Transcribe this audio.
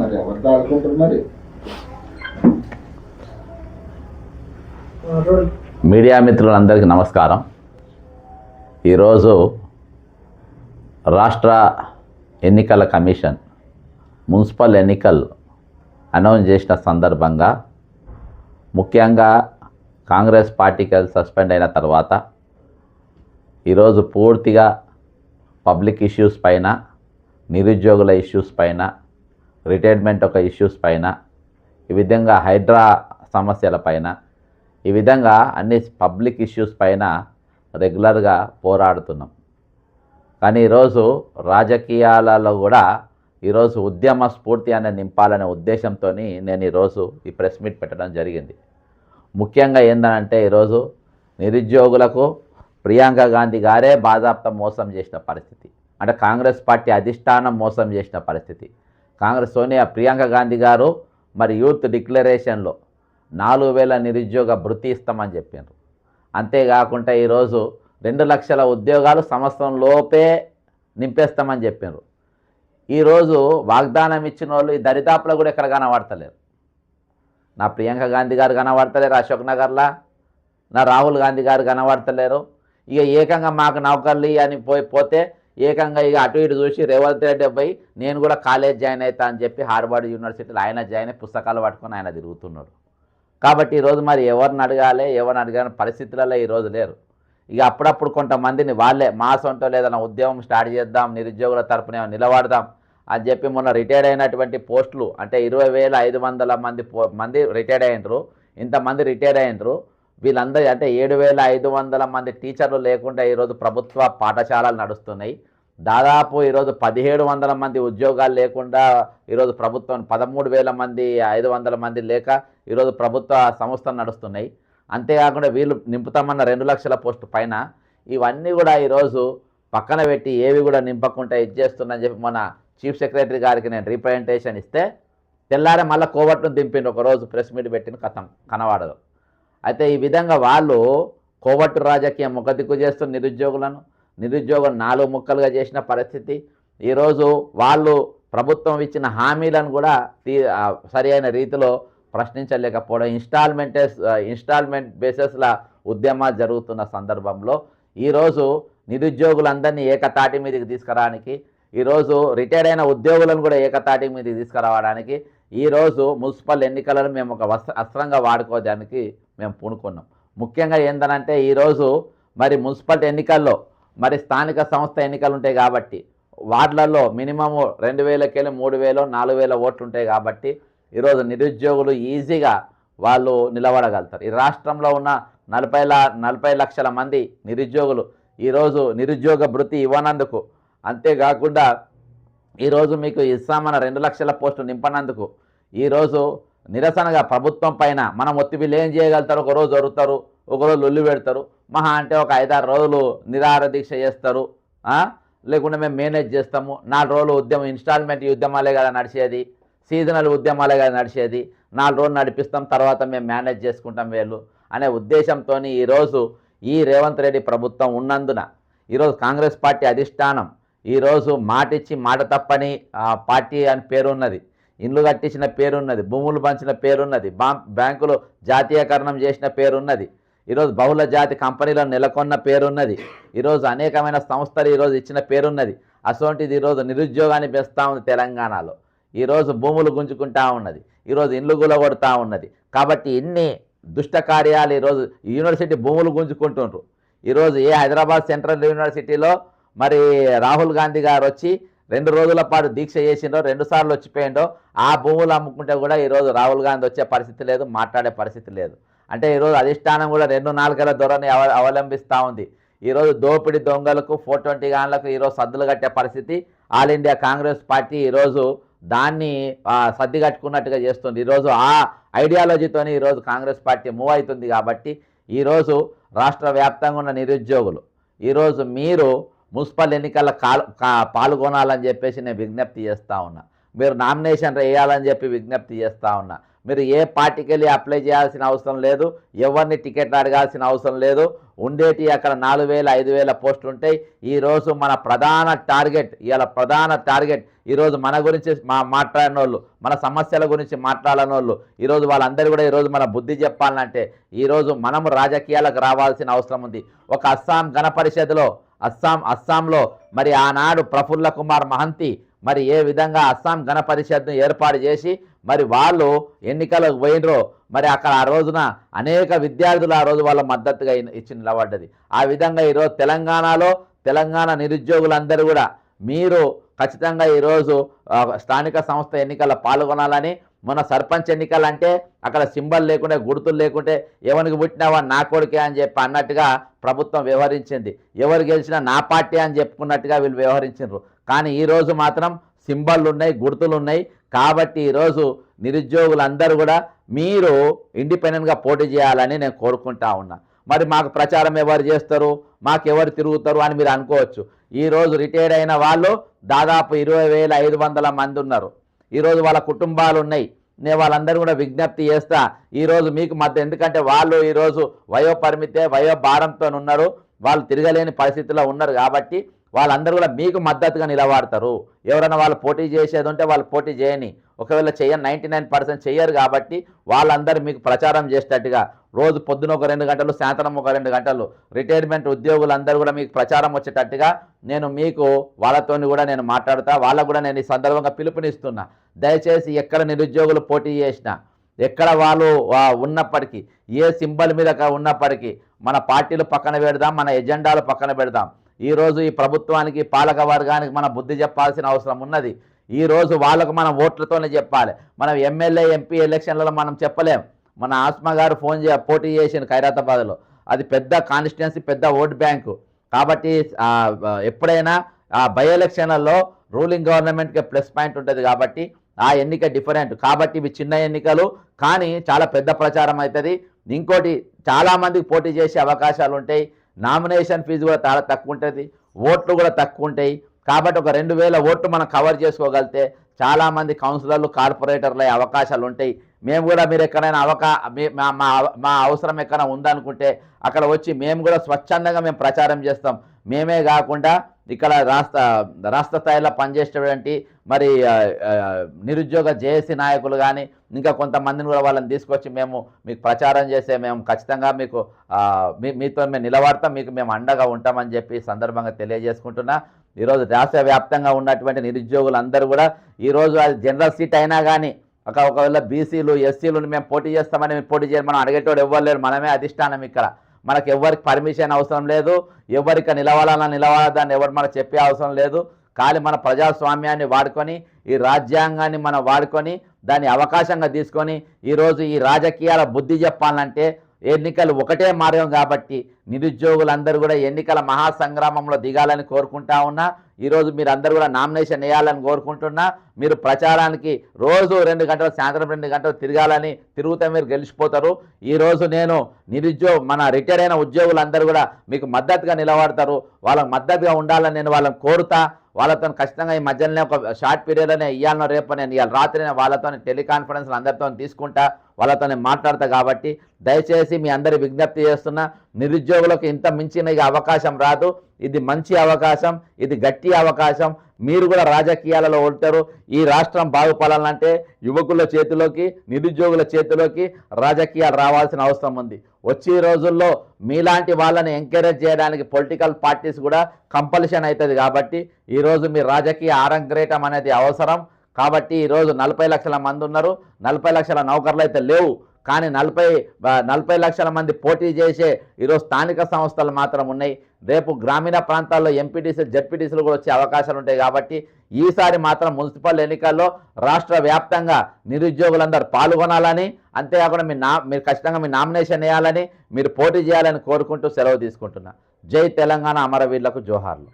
మరి ఎవరితో ఆడుకుంటారు మరి? మీడియా మిత్రులందరికీ నమస్కారం. ఈరోజు రాష్ట్ర ఎన్నికల కమిషన్ మున్సిపల్ ఎన్నికలు అనౌన్స్ చేసిన సందర్భంగా ముఖ్యంగా కాంగ్రెస్ పార్టీకి అది సస్పెండ్ అయిన తర్వాత ఈరోజు పూర్తిగా పబ్లిక్ ఇష్యూస్ పైన నిరుద్యోగుల ఇష్యూస్ పైన రిటైర్మెంట్ ఒక ఇష్యూస్ పైన ఈ విధంగా హైడ్రా సమస్యల పైన ఈ విధంగా అన్ని పబ్లిక్ ఇష్యూస్ పైన రెగ్యులర్గా పోరాడుతున్నాం. కానీ ఈరోజు రాజకీయాలలో కూడా ఈరోజు ఉద్యమ స్ఫూర్తి అనేది నింపాలనే ఉద్దేశంతో నేను ఈరోజు ఈ ప్రెస్ మీట్ పెట్టడం జరిగింది. ముఖ్యంగా ఏంటంటే ఈరోజు నిరుద్యోగులకు ప్రియాంక గాంధీ గారే బాధాప్త మోసం చేసిన పరిస్థితి. అంటే కాంగ్రెస్ పార్టీ అధిష్టానం మోసం చేసిన పరిస్థితి. కాంగ్రెస్ సోనియా ప్రియాంక గాంధీ గారు మరి యూత్ డిక్లరేషన్లో నాలుగు వేల నిరుద్యోగ భృతి ఇస్తామని చెప్పారు అంతేకాకుండా ఈరోజు రెండు లక్షల ఉద్యోగాలు సంవత్సరం లోపే నింపేస్తామని చెప్పారు ఈరోజు వాగ్దానం ఇచ్చిన వాళ్ళు ఈ దరిదాపులో కూడా ఎక్కడ కనబడతలేరు? నా ప్రియాంక గాంధీ గారు కనబడతలేరు అశోక్ నగర్లా? నా రాహుల్ గాంధీ గారు కనబడతలేరు? ఇక ఏకంగా మాకు నౌకర్లు అని పోయి పోతే ఏకంగా ఇక అటు ఇటు చూసి రేవంత్ రెడ్డి అబ్బాయి నేను కూడా కాలేజ్ జాయిన్ అవుతా అని చెప్పి హార్వర్డ్ యూనివర్సిటీలో ఆయన జాయిన్ అయ్యి పుస్తకాలు పట్టుకొని ఆయన తిరుగుతున్నాడు. కాబట్టి ఈరోజు మరి ఎవరిని అడగాలి ఎవరిని అడగాలి పరిస్థితులలో ఈరోజు లేరు. ఇక అప్పుడప్పుడు కొంతమందిని వాళ్ళే మా సొంతం లేదన్నా ఉద్యమం స్టార్ట్ చేద్దాం నిరుద్యోగుల తరపున నిలబడదాం అని చెప్పి మొన్న రిటైర్డ్ అయినటువంటి పోస్టులు అంటే ఇరవై వేల ఐదు వందల మంది పో మంది రిటైర్డ్ అయ్యారు ఇంతమంది రిటైర్డ్ అయ్యారు వీళ్ళందరూ అంటే ఏడు వేల ఐదు వందల మంది టీచర్లు లేకుండా ఈరోజు ప్రభుత్వ పాఠశాలలు నడుస్తున్నాయి. దాదాపు ఈరోజు పదిహేడు వందల మంది ఉద్యోగాలు లేకుండా ఈరోజు ప్రభుత్వం పదమూడు వేల మంది ఐదు వందల మంది లేక ఈరోజు ప్రభుత్వ సంస్థలు నడుస్తున్నాయి. అంతేకాకుండా వీళ్ళు నింపుతామన్న రెండు లక్షల పోస్టు పైన ఇవన్నీ కూడా ఈరోజు పక్కన పెట్టి ఏవి కూడా నింపకుండా ఇచ్చేస్తున్నా చెప్పి మన చీఫ్ సెక్రటరీ గారికి నేను రీప్రజెంటేషన్ ఇస్తే తెల్లారే మళ్ళీ కోవట్ను దింపిండు. ఒకరోజు ప్రెస్ మీట్ పెట్టిన కథం కనవాడదు. అయితే ఈ విధంగా వాళ్ళు కోవట్టు రాజకీయం ముఖదిక్కు చేస్తున్న నిరుద్యోగులను నిరుద్యోగం నాలుగు ముక్కలుగా చేసిన పరిస్థితి. ఈరోజు వాళ్ళు ప్రభుత్వం ఇచ్చిన హామీలను కూడా తీ సరి అయిన రీతిలో ప్రశ్నించలేకపోవడం ఇన్స్టాల్మెంటే ఇన్స్టాల్మెంట్ బేసెస్ల ఉద్యమాలు జరుగుతున్న సందర్భంలో ఈరోజు నిరుద్యోగులందరినీ ఏకతాటి మీదకి తీసుకురావడానికి ఈరోజు రిటైర్ అయిన ఉద్యోగులను కూడా ఏకతాటి మీదకి తీసుకురావడానికి ఈరోజు మున్సిపల్ ఎన్నికలను మేము ఒక వస్త్ర అస్త్రంగా వాడుకోవడానికి మేము పూనుకున్నాం. ముఖ్యంగా ఏందనంటే ఈరోజు మరి మున్సిపల్ ఎన్నికల్లో మరి స్థానిక సంస్థ ఎన్నికలు ఉంటాయి కాబట్టి వార్డులలో మినిమము రెండు వేలకెళ్ళి మూడు వేలు నాలుగు వేల ఓట్లు ఉంటాయి కాబట్టి ఈరోజు నిరుద్యోగులు ఈజీగా వాళ్ళు నిలబడగలుగుతారు. ఈ రాష్ట్రంలో ఉన్న నలభై నలభై లక్షల మంది నిరుద్యోగులు ఈరోజు నిరుద్యోగ భృతి ఇవ్వనందుకు అంతేకాకుండా ఈరోజు మీకు ఇస్తామన్న రెండు లక్షల పోస్టులు నింపనందుకు ఈరోజు నిరసనగా ప్రభుత్వం పైన మనం ఒత్తి వీళ్ళు ఏం చేయగలుగుతారు? ఒకరోజు జరుగుతారు ఒకరోజు లొల్లు పెడతారు. మహా అంటే ఒక ఐదారు రోజులు నిరాహార దీక్ష చేస్తారు. లేకుంటే మేము మేనేజ్ చేస్తాము. నాలుగు రోజులు ఉద్యమం ఇన్స్టాల్మెంట్ ఉద్యమాలే కదా నడిచేది. సీజనల్ ఉద్యమాలే కదా నడిచేది. నాలుగు రోజులు నడిపిస్తాం తర్వాత మేము మేనేజ్ చేసుకుంటాం వీళ్ళు అనే ఉద్దేశంతో ఈరోజు ఈ రేవంత్ రెడ్డి ప్రభుత్వం ఉన్నందున ఈరోజు కాంగ్రెస్ పార్టీ అధిష్టానం ఈరోజు మాటిచ్చి మాట తప్పని పార్టీ అని పేరున్నది. ఇండ్లు కట్టించిన పేరున్నది భూములు పంచిన పేరున్నది బ్యాంకులు జాతీయకరణం చేసిన పేరున్నది. ఈరోజు బహుళ జాతి కంపెనీలను నెలకొన్న పేరున్నది. ఈరోజు అనేకమైన సంస్థలు ఈరోజు ఇచ్చిన పేరున్నది. అటువంటిది ఈరోజు నిరుద్యోగాన్ని పెంచుతా ఉంది తెలంగాణలో. ఈరోజు భూములు గుంజుకుంటా ఉన్నది. ఈరోజు ఇండ్లు గులగొడతా ఉన్నది. కాబట్టి ఇన్ని దుష్ట కార్యాలు ఈరోజు యూనివర్సిటీ భూములు గుంజుకుంటుండ్రు. ఈరోజు ఏ హైదరాబాద్ సెంట్రల్ యూనివర్సిటీలో మరి రాహుల్ గాంధీ గారు వచ్చి రెండు రోజుల పాటు దీక్ష చేసిండో రెండు సార్లు వచ్చిపోయిండో ఆ భూములు అమ్ముకుంటే కూడా ఈరోజు రాహుల్ గాంధీ వచ్చే పరిస్థితి లేదు మాట్లాడే పరిస్థితి లేదు. అంటే ఈరోజు అధిష్టానం కూడా రెండు నాలుగల ధోరణి అవ అవలంబిస్తూ ఉంది. ఈరోజు దోపిడి దొంగలకు ఫోర్ ట్వంటీ గాన్లకు ఈరోజు సద్దులు కట్టే పరిస్థితి. ఆల్ ఇండియా కాంగ్రెస్ పార్టీ ఈరోజు దాన్ని సర్ది కట్టుకున్నట్టుగా చేస్తుంది. ఈరోజు ఆ ఐడియాలజీతోని ఈరోజు కాంగ్రెస్ పార్టీ మూవ్ అవుతుంది కాబట్టి ఈరోజు రాష్ట్ర వ్యాప్తంగా ఉన్న నిరుద్యోగులు ఈరోజు మీరు మున్సిపల్ ఎన్నికల కాల్ కా- పాల్గొనాలని చెప్పేసి నేను విజ్ఞప్తి చేస్తూ ఉన్నా. మీరు నామినేషన్ వేయాలని చెప్పి విజ్ఞప్తి చేస్తూ ఉన్నా. మీరు ఏ పార్టీకి వెళ్ళి అప్లై చేయాల్సిన అవసరం లేదు ఎవరిని టికెట్ అడగాల్సిన అవసరం లేదు. ఉండేటి అక్కడ నాలుగు వేల ఐదు వేల పోస్టులు ఉంటాయి. ఈరోజు మన ప్రధాన టార్గెట్ ఇవాళ ప్రధాన టార్గెట్ ఈరోజు మన గురించి మా మాట్లాడిన వాళ్ళు మన సమస్యల గురించి మాట్లాడని వాళ్ళు ఈరోజు వాళ్ళందరూ కూడా ఈరోజు మన బుద్ధి చెప్పాలంటే ఈరోజు మనము రాజకీయాలకు రావాల్సిన అవసరం ఉంది. ఒక అస్సాం గణ పరిషత్లో అస్సాం అస్సాంలో మరి ఆనాడు ప్రఫుల్ల కుమార్ మహంతి మరి ఏ విధంగా అస్సాం గణపరిషత్ను ఏర్పాటు చేసి మరి వాళ్ళు ఎన్నికలకు పోయినరో మరి అక్కడ ఆ రోజున అనేక విద్యార్థులు ఆ రోజు వాళ్ళ మద్దతుగా ఇచ్చి నిలబడ్డది. ఆ విధంగా ఈరోజు తెలంగాణలో తెలంగాణ నిరుద్యోగులందరూ కూడా మీరు ఖచ్చితంగా ఈరోజు స్థానిక సంస్థ ఎన్నికల్లో పాల్గొనాలని మన సర్పంచ్ ఎన్నికలు అంటే అక్కడ సింబల్ లేకుంటే గుర్తులు లేకుంటే ఎవరికి పుట్టినావా నా కొడుకే అని చెప్పి అన్నట్టుగా ప్రభుత్వం వ్యవహరించింది. ఎవరు గెలిచినా నా పార్టీ అని చెప్పుకున్నట్టుగా వీళ్ళు వ్యవహరించారు కానీ ఈరోజు మాత్రం సింబళ్ళు ఉన్నాయి గుర్తులు ఉన్నాయి. కాబట్టి ఈరోజు నిరుద్యోగులందరూ కూడా మీరు ఇండిపెండెంట్గా పోటీ చేయాలని నేను కోరుకుంటా ఉన్నా. మరి మాకు ప్రచారం ఎవరు చేస్తారు? మాకు ఎవరు తిరుగుతారు అని మీరు అనుకోవచ్చు. ఈరోజు రిటైర్డ్ అయిన వాళ్ళు దాదాపు ఇరవై వేల ఐదు వందల మంది ఉన్నారు. ఈరోజు వాళ్ళ కుటుంబాలు ఉన్నాయి. నేను వాళ్ళందరూ కూడా విజ్ఞప్తి చేస్తా. ఈరోజు మీకు మధ్య ఎందుకంటే వాళ్ళు ఈరోజు వయో పరిమితే వయో భారంతో ఉన్నారు వాళ్ళు తిరగలేని పరిస్థితిలో ఉన్నారు కాబట్టి వాళ్ళందరూ కూడా మీకు మద్దతుగా నిలబడతారు. ఎవరైనా వాళ్ళు పోటీ చేసేది ఉంటే వాళ్ళు పోటీ చేయని. ఒకవేళ చేయని నైంటీ నైన్ పర్సెంట్ చేయరు కాబట్టి వాళ్ళందరూ మీకు ప్రచారం చేసేటట్టుగా. రోజు పొద్దున ఒక రెండు గంటలు సాయంత్రం ఒక రెండు గంటలు రిటైర్మెంట్ ఉద్యోగులందరూ కూడా మీకు ప్రచారం వచ్చేటట్టుగా నేను మీకు వాళ్ళతోని కూడా నేను మాట్లాడుతా. వాళ్ళకు కూడా నేను ఈ సందర్భంగా పిలుపునిస్తున్నా. దయచేసి ఎక్కడ నిరుద్యోగులు పోటీ చేసినా ఎక్కడ వాళ్ళు ఉన్నప్పటికీ ఏ సింబల్ మీద ఉన్నప్పటికీ మన పార్టీలు పక్కన పెడదాం మన ఎజెండాలు పక్కన పెడదాం. ఈరోజు ఈ ప్రభుత్వానికి పాలక వర్గానికి మన బుద్ధి చెప్పాల్సిన అవసరం ఉన్నది. ఈరోజు వాళ్ళకు మనం ఓట్లతోనే చెప్పాలి. మనం ఎమ్మెల్యే ఎంపీ ఎలక్షన్లలో మనం చెప్పలేం. మన ఆస్మా గారు ఫోన్ చే పోటీ చేసింది ఖైరాతాబాద్లో. అది పెద్ద కాన్స్టిట్యున్సీ పెద్ద ఓట్ బ్యాంకు. కాబట్టి ఎప్పుడైనా ఆ బై ఎలక్షన్లలో రూలింగ్ గవర్నమెంట్కి ప్లస్ పాయింట్ ఉంటుంది కాబట్టి ఆ ఎన్నిక డిఫరెంట్. కాబట్టి ఇవి చిన్న ఎన్నికలు కానీ చాలా పెద్ద ప్రచారం అవుతుంది ఇంకోటి చాలామందికి పోటీ చేసే అవకాశాలు ఉంటాయి. నామినేషన్ ఫీజు కూడా చాలా తక్కువ ఉంటుంది ఓట్లు కూడా తక్కువ ఉంటాయి కాబట్టి ఒక రెండు వేల ఓట్లు మనం కవర్ చేసుకోగలిగితే చాలామంది కౌన్సిలర్లు కార్పొరేటర్లు అయ్యే అవకాశాలు ఉంటాయి. మేము కూడా మీరు ఎక్కడైనా అవకా మీ- మా మా మా అవసరం ఎక్కడైనా ఉందనుకుంటే అక్కడ వచ్చి మేము కూడా స్వచ్ఛందంగా మేము ప్రచారం చేస్తాం. మేమే కాకుండా ఇక్కడ రాష్ట్ర రాష్ట్ర స్థాయిలో పనిచేసేటువంటి మరి నిరుద్యోగ జేఏసీ నాయకులు కానీ ఇంకా కొంతమందిని కూడా వాళ్ళని తీసుకొచ్చి మేము మీకు ప్రచారం చేసే మేము ఖచ్చితంగా మీకు మీ మీతో మేము నిలబడతాం మీకు మేము అండగా ఉంటామని చెప్పి సందర్భంగా తెలియజేసుకుంటున్నా. ఈరోజు రాష్ట్ర వ్యాప్తంగా ఉన్నటువంటి నిరుద్యోగులందరూ కూడా ఈరోజు అది జనరల్ సీట్ అయినా కానీ ఒక ఒకవేళ బీసీలు ఎస్సీలు మేము పోటీ చేస్తామని మేము పోటీ చేయాలి మనం అడిగేటోడు ఎవ్వరు లేరు. మనమే అధిష్టానం ఇక్కడ. మనకు ఎవరికి పర్మిషన్ అవసరం లేదు. ఎవరికి నిలవాలన్నా నిలవాలని ఎవరు మనకు చెప్పే అవసరం లేదు. కానీ మన ప్రజాస్వామ్యాన్ని వాడుకొని ఈ రాజ్యాంగాన్ని మనం వాడుకొని దాన్ని అవకాశంగా తీసుకొని ఈరోజు ఈ రాజకీయాల బుద్ధి చెప్పాలంటే ఎన్నికలు ఒకటే మార్గం కాబట్టి నిరుద్యోగులందరూ కూడా ఎన్నికల మహాసంగ్రామంలో దిగాలని కోరుకుంటా ఉన్నా. ఈరోజు మీరు అందరూ కూడా నామినేషన్ వేయాలని కోరుకుంటున్నా. మీరు ప్రచారానికి రోజు రెండు గంటలు సాయంత్రం రెండు గంటలు తిరగాలని తిరుగుతా మీరు గెలిచిపోతారు. ఈరోజు నేను నిరుద్యోగ మన రిటైర్ అయిన ఉద్యోగులందరూ కూడా మీకు మద్దతుగా నిలబడతారు. వాళ్ళకి మద్దతుగా ఉండాలని నేను వాళ్ళని కోరుతా. వాళ్ళతో ఖచ్చితంగా ఈ మధ్యలోనే ఒక షార్ట్ పీరియడ్లోనే ఇవ్వాలనో రేపు నేను ఇవాళ రాత్రి వాళ్ళతో టెలికాన్ఫరెన్స్ అందరితో తీసుకుంటా. వాళ్ళతోనే మాట్లాడతా కాబట్టి దయచేసి మీ అందరి విజ్ఞప్తి చేస్తున్నా నిరుద్యోగులకు ఇంత మించిన అవకాశం రాదు. ఇది మంచి అవకాశం ఇది గట్టి అవకాశం. మీరు కూడా రాజకీయాలలో ఉంటారు ఈ రాష్ట్రం బాగుపడాలంటే యువకుల చేతిలోకి నిరుద్యోగుల చేతిలోకి రాజకీయాలు రావాల్సిన అవసరం ఉంది. వచ్చే రోజుల్లో మీలాంటి వాళ్ళని ఎంకరేజ్ చేయడానికి పొలిటికల్ పార్టీస్ కూడా కంపల్షన్ అవుతుంది కాబట్టి ఈరోజు మీ రాజకీయ ఆరంగ్రేటం అనేది అవసరం. కాబట్టి ఈరోజు నలభై లక్షల మంది ఉన్నారు. నలభై లక్షల నౌకర్లు అయితే లేవు. కానీ నలభై నలభై లక్షల మంది పోటీ చేసే ఈరోజు స్థానిక సంస్థలు మాత్రం ఉన్నాయి. రేపు గ్రామీణ ప్రాంతాల్లో ఎంపీటీసీలు జడ్పీటీసీలు కూడా వచ్చే అవకాశాలు ఉంటాయి కాబట్టి ఈసారి మాత్రం మున్సిపల్ ఎన్నికల్లో రాష్ట్ర వ్యాప్తంగా నిరుద్యోగులందరూ పాల్గొనాలని అంతేకాకుండా మీ నా మీరు ఖచ్చితంగా మీ నామినేషన్ వేయాలని మీరు పోటీ చేయాలని కోరుకుంటూ సెలవు తీసుకుంటున్నా. జై తెలంగాణ అమరవీరులకు జోహార్లు.